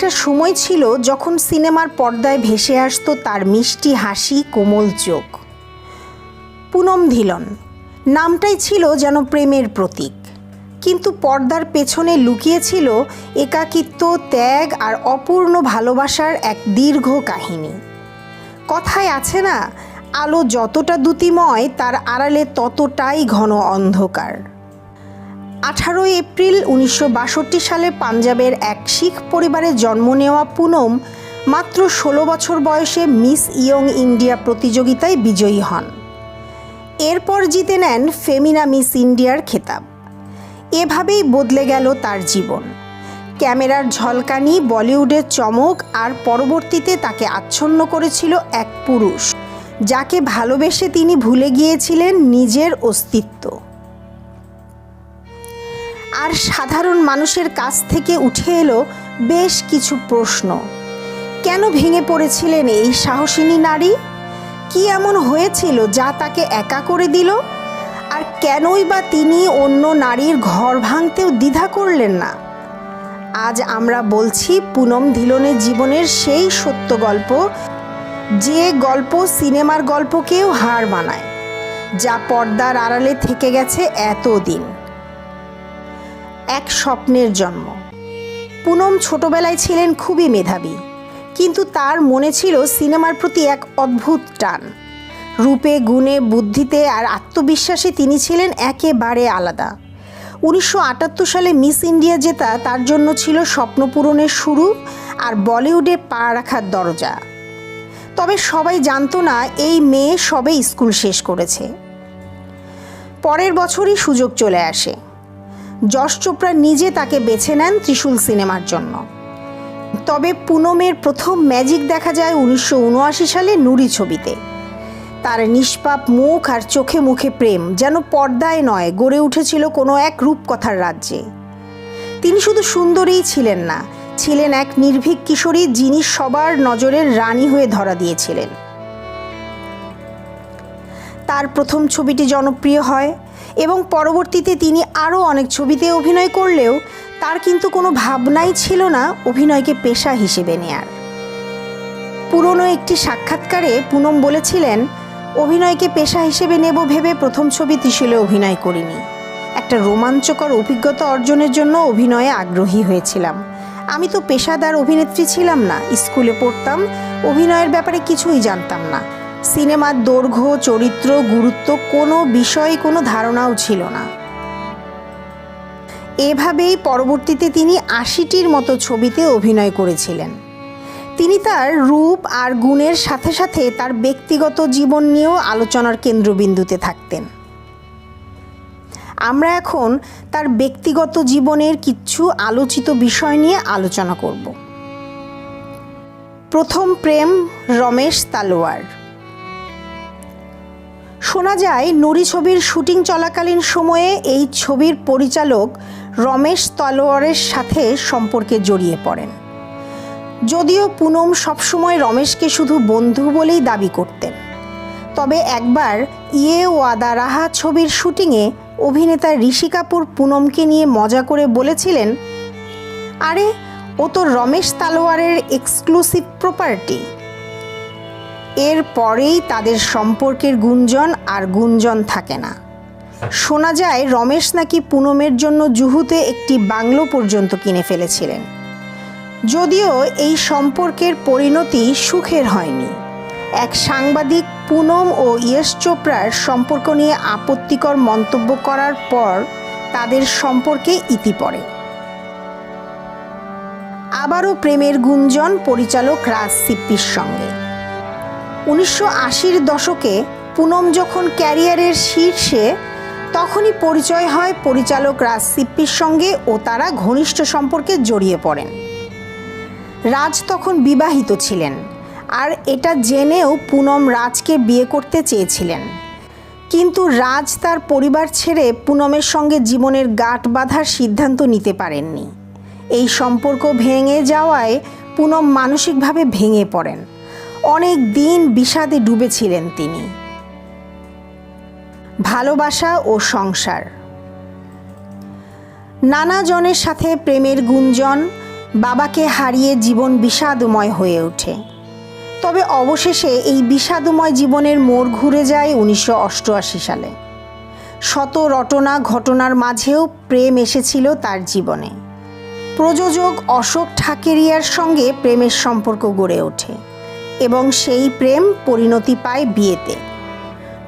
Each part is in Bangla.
একটা সময় ছিল যখন সিনেমার পর্দায় ভেসে আসতো তার মিষ্টি হাসি, কোমল চোখ। পুনম ধিলন, নামটাই ছিল যেন প্রেমের প্রতীক। কিন্তু পর্দার পেছনে লুকিয়েছিল একাকিত্ব, ত্যাগ আর অপূর্ণ ভালোবাসার এক দীর্ঘ কাহিনী। কথায় আছে না, আলো যতটা দ্যুতিময়, তার আড়ালে ততটাই ঘন অন্ধকার। আঠারোই এপ্রিল উনিশশো বাষট্টি সালে পাঞ্জাবের এক শিখ পরিবারে জন্ম নেওয়া পুনম মাত্র ষোলো বছর বয়সে মিস ইয়ং ইন্ডিয়া প্রতিযোগিতায় বিজয়ী হন। এরপর জিতে নেন ফেমিনা মিস ইন্ডিয়ার খেতাব। এভাবেই বদলে গেল তার জীবন। ক্যামেরার ঝলকানি, বলিউডের চমক আর পরবর্তীতে তাকে আচ্ছন্ন করেছিল এক পুরুষ, যাকে ভালোবেসে তিনি ভুলে গিয়েছিলেন নিজের অস্তিত্ব। আর সাধারণ মানুষের কাছ থেকে উঠে এলো বেশ কিছু প্রশ্ন। কেন ভেঙে পড়েছিলেন এই সাহসিনী নারী? কি এমন হয়েছিল যা তাকে একা করে দিল? আর কেনই বা তিনি অন্য নারীর ঘর ভাঙতেও দ্বিধা করলেন না? আজ আমরা বলছি পুনম ধিলনের জীবনের সেই সত্য গল্প, যে গল্প সিনেমার গল্পকেও হার মানায়, যা পর্দার আড়ালে থেকে গেছে এতদিন। এক স্বপ্নের জন্ম। পুনম ছোটবেলায় ছিলেন খুবই মেধাবী, কিন্তু তার মনে ছিল সিনেমার প্রতি এক অদ্ভুত টান। রূপে, গুণে, বুদ্ধিতে আর আত্মবিশ্বাসে তিনি ছিলেন একেবারে আলাদা। উনিশশো আটাত্তর সালে মিস ইন্ডিয়া জেতা তার জন্য ছিল স্বপ্ন পূরণের শুরু আর বলিউডে পা রাখার দরজা। তবে সবাই জানতো না এই মেয়ে সবে স্কুল শেষ করেছে। পরের বছরই সুযোগ চলে আসে। যশ চোপড়া নিজে তাকে বেছে নেন ত্রিশূল সিনেমার জন্য। তবে পুনমের প্রথম ম্যাজিক দেখা যায় উনিশশো উনআশি সালে নুরি ছবিতে। তার নিষ্পাপ মুখ আর চোখে মুখে প্রেম যেন পর্দায় নয়, গড়ে উঠেছিল কোনো এক রূপকথার রাজ্যে। তিনি শুধু সুন্দরীই ছিলেন না, ছিলেন এক নির্ভীক কিশোরী যিনি সবার নজরের রানী হয়ে ধরা দিয়েছিলেন। তার প্রথম ছবিটি জনপ্রিয় হয় এবং পরবর্তীতে তিনি আরও অনেক ছবিতে অভিনয় করলেও তার কিন্তু কোনো ভাবনাই ছিল না অভিনয়কে পেশা হিসেবে নেয়ার। পুরনো একটি সাক্ষাৎকারে পুনম বলেছিলেন, অভিনয়কে পেশা হিসেবে নেব ভেবে প্রথম ছবি ত্রিশূলে অভিনয় করিনি। একটা রোমাঞ্চকর অভিজ্ঞতা অর্জনের জন্য অভিনয়ে আগ্রহী হয়েছিলাম। আমি তো পেশাদার অভিনেত্রী ছিলাম না, স্কুলে পড়তাম, অভিনয়ের ব্যাপারে কিছুই জানতাম না। সিনেমার দৈর্ঘ্য, চরিত্র, গুরুত্ব কোনো বিষয়ে কোনো ধারণাও ছিল না। এভাবেই পরবর্তীতে তিনি আশিটির মতো ছবিতে অভিনয় করেছিলেন। তিনি তার রূপ আর গুণের সাথে সাথে তার ব্যক্তিগত জীবন নিয়েও আলোচনার কেন্দ্রবিন্দুতে থাকতেন। আমরা এখন তার ব্যক্তিগত জীবনের কিছু আলোচিত বিষয় নিয়ে আলোচনা করব। প্রথম প্রেম, রমেশ তালোয়ার। শোনা যায়, নুরি ছবির শুটিং চলাকালীন সময়ে এই ছবির পরিচালক রমেশ তলোয়ারের সাথে সম্পর্কে জড়িয়ে পড়েন। যদিও পুনম সবসময় রমেশকে শুধু বন্ধু বলেই দাবি করতেন। তবে একবার ইয়ে ওয়াদা রাহা ছবির শুটিংয়ে অভিনেতা ঋষি কাপুর পুনমকে নিয়ে মজা করে বলেছিলেন, আরে, ও তো রমেশ তালোয়ারের এক্সক্লুসিভ প্রপার্টি এর পরেই তাদের সম্পর্কের গুঞ্জন আর গুঞ্জন থাকে না। শোনা যায়, রমেশ নাকি পুনমের জন্য জুহুতে একটি বাংলো পর্যন্ত কিনে ফেলেছিলেন। যদিও এই সম্পর্কের পরিণতি সুখের হয়নি। এক সাংবাদিক পুনম ও ইয়েশ চোপড়ার সম্পর্ক নিয়ে আপত্তিকর মন্তব্য করার পর তাদের সম্পর্কে ইতি পড়ে। আবারও প্রেমের গুঞ্জন পরিচালক রাজ সিপ্পির সঙ্গে। উনিশশো আশির দশকে পুনম যখন ক্যারিয়ারের শীর্ষে, তখনই পরিচয় হয় পরিচালক রাজ সিপ্পির সঙ্গে ও তারা ঘনিষ্ঠ সম্পর্কে জড়িয়ে পড়েন। রাজ তখন বিবাহিত ছিলেন, আর এটা জেনেও পুনম রাজকে বিয়ে করতে চেয়েছিলেন। কিন্তু রাজ তার পরিবার ছেড়ে পুনমের সঙ্গে জীবনের গাঁট বাঁধার সিদ্ধান্ত নিতে পারেননি। এই সম্পর্ক ভেঙে যাওয়ায় পুনম মানসিকভাবে ভেঙে পড়েন। অনেক দিন বিষাদে ডুবেছিলেন তিনি। ভালোবাসা ও সংসার। নানা জনের সাথে প্রেমের গুঞ্জন, বাবাকে হারিয়ে জীবন বিষাদময় হয়ে ওঠে। তবে অবশেষে এই বিষাদময় জীবনের মোড় ঘুরে যায় উনিশশো অষ্টআশি সালে। শত রটনা ঘটনার মাঝেও প্রেম এসেছিল তার জীবনে। প্রযোজক অশোক ঠাকেরিয়ার সঙ্গে প্রেমের সম্পর্ক গড়ে ওঠে। এবং সেই প্রেম পরিণতি পায় বিয়েতে।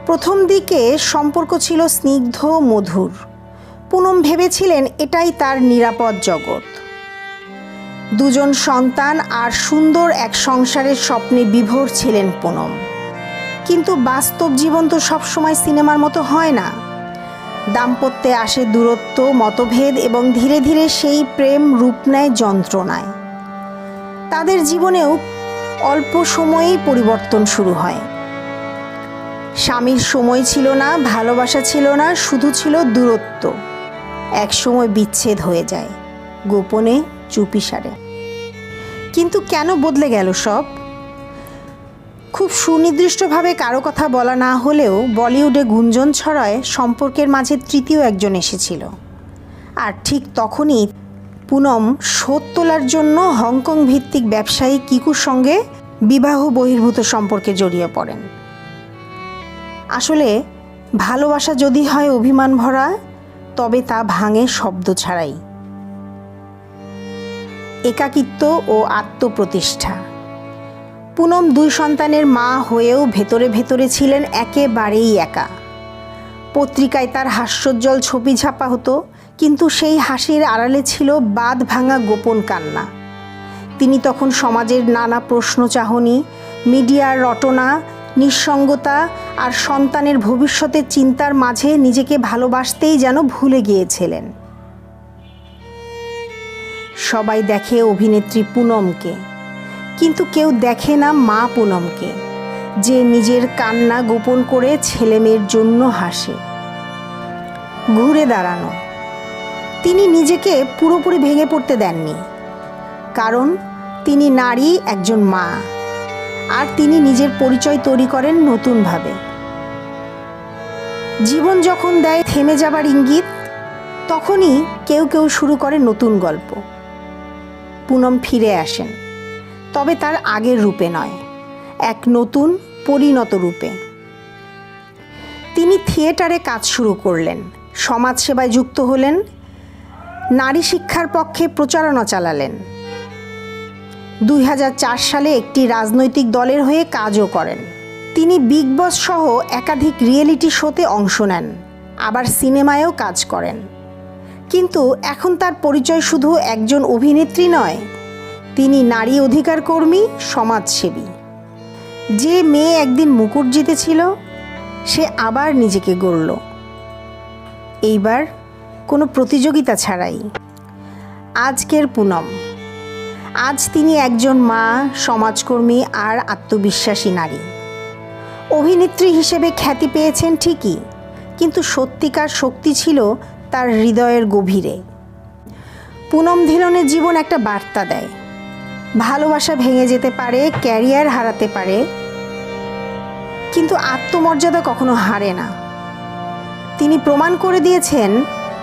প্রথম দিকে সম্পর্ক ছিল স্নিগ্ধ, মধুর। পুনম ভেবেছিলেন এটাই তার নিরাপদ জগৎ। দুজন সন্তান আর সুন্দর এক সংসারের স্বপ্নে বিভোর ছিলেন পুনম। কিন্তু বাস্তব জীবন তো সবসময় সিনেমার মতো হয় না। দাম্পত্যে আসে দূরত্ব, মতভেদ এবং ধীরে ধীরে সেই প্রেম রূপ নেয় যন্ত্রণায়। তাদের জীবনেও অল্প সময়েই পরিবর্তন শুরু হয়। স্বামীর সময় ছিল না, ভালোবাসা ছিল না, শুধু ছিল দূরত্ব। এক সময় বিচ্ছেদ হয়ে যায়, গোপনে চুপিসারে কিন্তু কেন বদলে গেল সব? খুব সুনির্দিষ্টভাবে কারও কথা বলা না হলেও বলিউডে গুঞ্জন ছড়ায় সম্পর্কের মাঝে তৃতীয় একজন এসেছিল। আর ঠিক তখনই পুনম শোধ তোলার জন্য হংকং ভিত্তিক ব্যবসায়ী কিকুর সঙ্গে বিবাহ বহির্ভূত সম্পর্কে জড়িয়ে পড়েন। আসলে, ভালোবাসা যদি হয় অভিমান ভরা, তবে তা ভাঙে শব্দ ছাড়াই। একাকিত্ব ও আত্মপ্রতিষ্ঠা। পুনম দুই সন্তানের মা হয়েও ভেতরে ভেতরে ছিলেন একেবারেই একা। পত্রিকায় তার হাস্যোজ্জ্বল ছবি ছাপা হতো কিন্তু সেই হাসির আড়ালে ছিল বাদ ভাঙা গোপন কান্না। তিনি তখন সমাজের নানা প্রশ্ন চাহনি মিডিয়ার রটনা, নিঃসঙ্গতা আর সন্তানের ভবিষ্যতের চিন্তার মাঝে নিজেকে ভালোবাসতেই যেন ভুলে গিয়েছিলেন। সবাই দেখে অভিনেত্রী পুনমকে, কিন্তু কেউ দেখে না মা পুনমকে, যে নিজের কান্না গোপন করে ছেলেমেয়ের জন্য হাসে। ঘুরে দাঁড়ানো তিনি নিজেকে পুরোপুরি ভেঙে পড়তে দেননি। কারণ তিনি নারী, একজন মা। আর তিনি নিজের পরিচয় তৈরি করেন নতুনভাবে। জীবন যখন দেয় থেমে যাবার ইঙ্গিত, তখনই কেউ কেউ শুরু করে নতুন গল্প। পুনম ফিরে আসেন, তবে তার আগের রূপে নয়, এক নতুন, পরিণত রূপে। তিনি থিয়েটারে কাজ শুরু করলেন, সমাজসেবায় যুক্ত হলেন নারী শিক্ষার পক্ষে প্রচারণা চালালেন। দুই হাজার চার সালে একটি রাজনৈতিক দলের হয়ে কাজও করেন। তিনি বিগ বস সহ একাধিক রিয়েলিটি শোতে অংশ নেন, আবার সিনেমায়ও কাজ করেন। কিন্তু এখন তার পরিচয় শুধু একজন অভিনেত্রী নয়, তিনি নারী অধিকার কর্মী, সমাজসেবী। যে মেয়ে একদিন মুকুট জিতেছিল, সে আবার নিজেকে গড়ল। এইবার কোনো প্রতিযোগিতা ছাড়াই। আজকের পুনম। আজ তিনি একজন মা, সমাজকর্মী আর আত্মবিশ্বাসী নারী। অভিনেত্রী হিসেবে খ্যাতি পেয়েছেন ঠিকই, কিন্তু সত্যিকার শক্তি ছিল তার হৃদয়ের গভীরে। পুনম ধিলনের জীবন একটা বার্তা দেয়। ভালোবাসা ভেঙে যেতে পারে, ক্যারিয়ার হারাতে পারে, কিন্তু আত্মমর্যাদা কখনো হারে না। তিনি প্রমাণ করে দিয়েছেন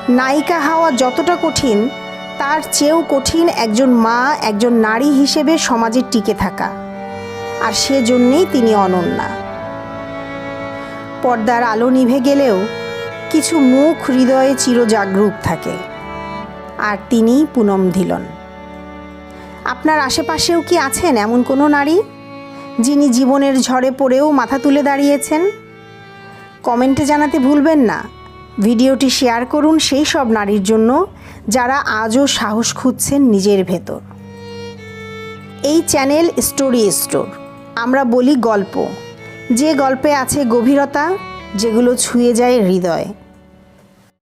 নায়িকা হওয়া যতটা কঠিন, তার চেয়েও কঠিন একজন মা, একজন নারী হিসেবে সমাজে টিকে থাকা। আর সেজন্যেই তিনি অনন্যা। পর্দার আলো নিভে গেলেও কিছু মুখ হৃদয়ে চিরজাগরূক থাকে। আর তিনিই পুনম ধিলন। আপনার আশেপাশেও কি আছেন এমন কোনো নারী, যিনি জীবনের ঝড়ে পড়েও মাথা তুলে দাঁড়িয়েছেন? কমেন্টে জানাতে ভুলবেন না। ভিডিওটি শেয়ার করুন সেই সব নারীর জন্য যারা আজও সাহস খুঁজছেন নিজের ভেতর। এই চ্যানেল স্টোরি স্টোর। আমরা বলি গল্প। যে গল্পে আছে গভীরতা, যেগুলো ছুঁয়ে যায় হৃদয়।